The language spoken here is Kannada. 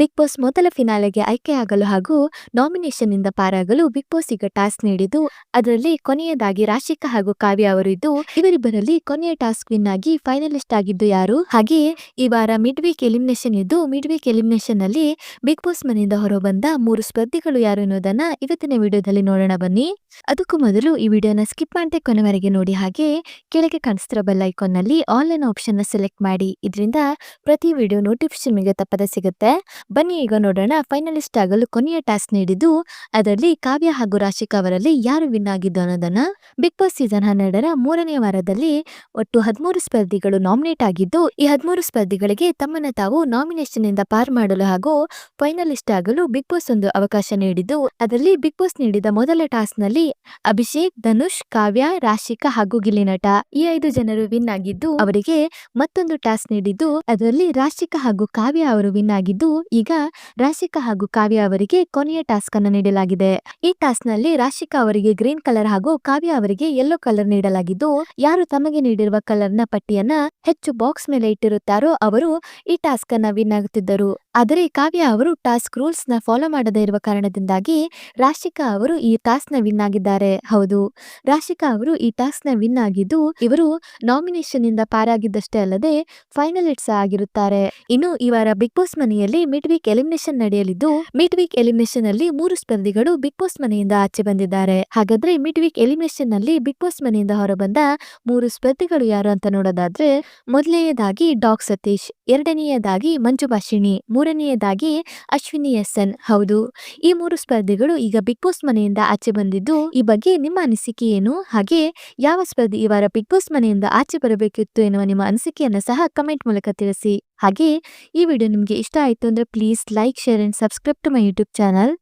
ಬಿಗ್ ಬಾಸ್ ಮೊದಲ ಫಿನಾಲೆಗೆ ಆಯ್ಕೆಯಾಗಲು ಹಾಗೂ ನಾಮಿನೇಷನ್ನಿಂದ ಪಾರಾಗಲು ಬಿಗ್ ಬಾಸ್ ಈಗ ಟಾಸ್ಕ್ ನೀಡಿದ್ದು, ಅದರಲ್ಲಿ ಕೊನೆಯದಾಗಿ ರಾಶಿಕಾ ಹಾಗೂ ಕಾವ್ಯ ಅವರು ಇದ್ದು, ಇವರಿಬ್ಬರಲ್ಲಿ ಕೊನೆಯ ಟಾಸ್ಕ್ ವಿನ್ ಆಗಿ ಫೈನಲಿಸ್ಟ್ ಆಗಿದ್ದು ಯಾರು? ಹಾಗೆಯೇ ಈ ವಾರ ಮಿಡ್ ವೀಕ್ ಎಲಿಮಿನೇಷನ್ ಇದ್ದು ಮಿಡ್ ವೀಕ್ ಎಲಿಮಿನೇಷನ್ನಲ್ಲಿ ಬಿಗ್ ಬಾಸ್ ಮನೆಯಿಂದ ಹೊರಬಂದ ಮೂರು ಸ್ಪರ್ಧಿಗಳು ಯಾರು ಎನ್ನುವುದನ್ನ ಇವತ್ತಿನ ವಿಡಿಯೋದಲ್ಲಿ ನೋಡೋಣ ಬನ್ನಿ. ಅದಕ್ಕೂ ಮೊದಲು ಈ ವಿಡಿಯೋನ ಸ್ಕಿಪ್ ಮಾಡದೆ ಕೊನೆವರೆಗೆ ನೋಡಿ ಹಾಗೆ ಕೆಳಗೆ ಕಾಣಿಸ್ತಿರೋ ಬೆಲ್ ಐಕಾನ್ನಲ್ಲಿ ಆನ್ಲೈನ್ ಆಪ್ಷನ್ ಸೆಲೆಕ್ಟ್ ಮಾಡಿ. ಇದರಿಂದ ಪ್ರತಿ ವಿಡಿಯೋ ನೋಟಿಫಿಕೇಶನ್ ತಪ್ಪದೆ ಸಿಗುತ್ತೆ. ಬನ್ನಿ ಈಗ ನೋಡೋಣ ಫೈನಲಿಸ್ಟ್ ಆಗಲು ಕೊನೆಯ ಟಾಸ್ಕ್ ನೀಡಿದ್ದು ಅದರಲ್ಲಿ ಕಾವ್ಯ ಹಾಗೂ ರಾಶಿಕಾ ಅವರಲ್ಲಿ ಯಾರು ವಿನ್ ಆಗಿದ್ದು ಅನ್ನೋದನ್ನ ಬಿಗ್ ಬಾಸ್ ಸೀಸನ್ ಹನ್ನೆರಡರ ಮೂರನೇ ವಾರದಲ್ಲಿ ಒಟ್ಟು ಹದಿಮೂರು ಸ್ಪರ್ಧಿಗಳು ನಾಮಿನೇಟ್ ಆಗಿದ್ದು, ಈ ಹದಿಮೂರು ಸ್ಪರ್ಧಿಗಳಿಗೆ ತಮ್ಮನ್ನ ತಾವು ನಾಮಿನೇಷನ್ ಇಂದ ಪಾರ್ ಮಾಡಲು ಹಾಗೂ ಫೈನಲಿಸ್ಟ್ ಆಗಲು ಬಿಗ್ ಬಾಸ್ ಒಂದು ಅವಕಾಶ ನೀಡಿದ್ದು, ಅದರಲ್ಲಿ ಬಿಗ್ ಬಾಸ್ ನೀಡಿದ ಮೊದಲ ಟಾಸ್ಕ್ನಲ್ಲಿ ಅಭಿಷೇಕ್, ಧನುಷ್, ಕಾವ್ಯ, ರಾಶಿಕಾ ಹಾಗೂ ಗಿಲಿನಟ ಈ ಐದು ಜನರು ವಿನ್ ಆಗಿದ್ದು, ಅವರಿಗೆ ಮತ್ತೊಂದು ಟಾಸ್ಕ್ ನೀಡಿದ್ದು, ಅದರಲ್ಲಿ ರಾಶಿಕಾ ಹಾಗೂ ಕಾವ್ಯ ಅವರು ವಿನ್ ಆಗಿದ್ದು ಈಗ ರಾಶಿಕಾ ಹಾಗೂ ಕಾವ್ಯ ಅವರಿಗೆ ಕೊನೆಯ ಟಾಸ್ಕ್ ಅನ್ನು ನೀಡಲಾಗಿದೆ. ಈ ಟಾಸ್ಕ್ನಲ್ಲಿ ರಾಶಿಕಾ ಅವರಿಗೆ ಗ್ರೀನ್ ಕಲರ್ ಹಾಗೂ ಕಾವ್ಯ ಅವರಿಗೆ ಯೆಲ್ಲೋ ಕಲರ್ ನೀಡಲಾಗಿದ್ದು, ಯಾರು ತಮಗೆ ನೀಡಿರುವ ಕಲರ್ನ ಪಟ್ಟಿಯನ್ನ ಹೆಚ್ಚು ಬಾಕ್ಸ್ ಮೇಲೆ ಇಟ್ಟಿರುತ್ತಾರೋ ಅವರು ಈ ಟಾಸ್ಕ್ ಅನ್ನ ವಿನ್ ಆಗುತ್ತಿದ್ದರು. ಆದರೆ ಕಾವ್ಯ ಅವರು ಟಾಸ್ಕ್ ರೂಲ್ಸ್ನ ಫಾಲೋ ಮಾಡದೇ ಇರುವ ಕಾರಣದಿಂದಾಗಿ ರಾಶಿಕಾ ಅವರು ಈ ಟಾಸ್ಕ್ನ ವಿನ್ ಆಗಿದ್ದಾರೆ. ಹೌದು, ರಾಶಿಕಾ ಅವರು ಈ ಟಾಸ್ಕ್ನ ವಿನ್ ಆಗಿದ್ದು ಇವರು ನಾಮಿನೇಷನ್ ಇಂದ ಪಾರಾಗಿದ್ದಷ್ಟೇ ಅಲ್ಲದೆ ಫೈನಲಿಟ್ಸ್ ಆಗಿರುತ್ತಾರೆ. ಇನ್ನು ಈ ವಾರ ಬಿಗ್ ಬಾಸ್ ಮನೆಯಲ್ಲಿ ಮಿಡ್ ವೀಕ್ ಎಲಿಮಿನೇಷನ್ ನಡೆಯಲಿದ್ದು ಮಿಡ್ ವೀಕ್ ಎಲಿಮಿನೇಷನ್ ಅಲ್ಲಿ ಮೂರು ಸ್ಪರ್ಧಿಗಳು ಬಿಗ್ ಬಾಸ್ ಮನೆಯಿಂದ ಆಚೆ ಬಂದಿದ್ದಾರೆ. ಹಾಗಾದ್ರೆ ಮಿಡ್ ವೀಕ್ ಎಲಿಮಿನೇಷನ್ನಲ್ಲಿ ಬಿಗ್ ಬಾಸ್ ಮನೆಯಿಂದ ಹೊರಬಂದ ಮೂರು ಸ್ಪರ್ಧಿಗಳು ಯಾರು ಅಂತ ನೋಡೋದಾದ್ರೆ ಮೊದಲನೆಯದಾಗಿ ಡಾಕ್ ಸತೀಶ್, ಎರಡನೆಯದಾಗಿ ಮಂಜು ಭಾಷಿಣಿ ಮೂರನೆಯದಾಗಿ ಅಶ್ವಿನಿ ಎಸ್ ಎನ್ ಹೌದು, ಈ ಮೂರು ಸ್ಪರ್ಧಿಗಳು ಈಗ ಬಿಗ್ ಬಾಸ್ ಮನೆಯಿಂದ ಆಚೆ ಬಂದಿದ್ದು, ಈ ಬಗ್ಗೆ ನಿಮ್ಮ ಅನಿಸಿಕೆ ಏನು? ಹಾಗೆ ಯಾವ ಸ್ಪರ್ಧಿ ಈ ವಾರ ಬಿಗ್ ಬಾಸ್ ಮನೆಯಿಂದ ಆಚೆ ಬರಬೇಕಿತ್ತು ಎನ್ನುವ ನಿಮ್ಮ ಅನಿಸಿಕೆಯನ್ನು ಸಹ ಕಮೆಂಟ್ ಮೂಲಕ ತಿಳಿಸಿ. ಹಾಗೆ ಈ ವಿಡಿಯೋ ನಿಮಗೆ ಇಷ್ಟ ಆಯಿತು ಅಂದರೆ please like, share and subscribe to my YouTube channel.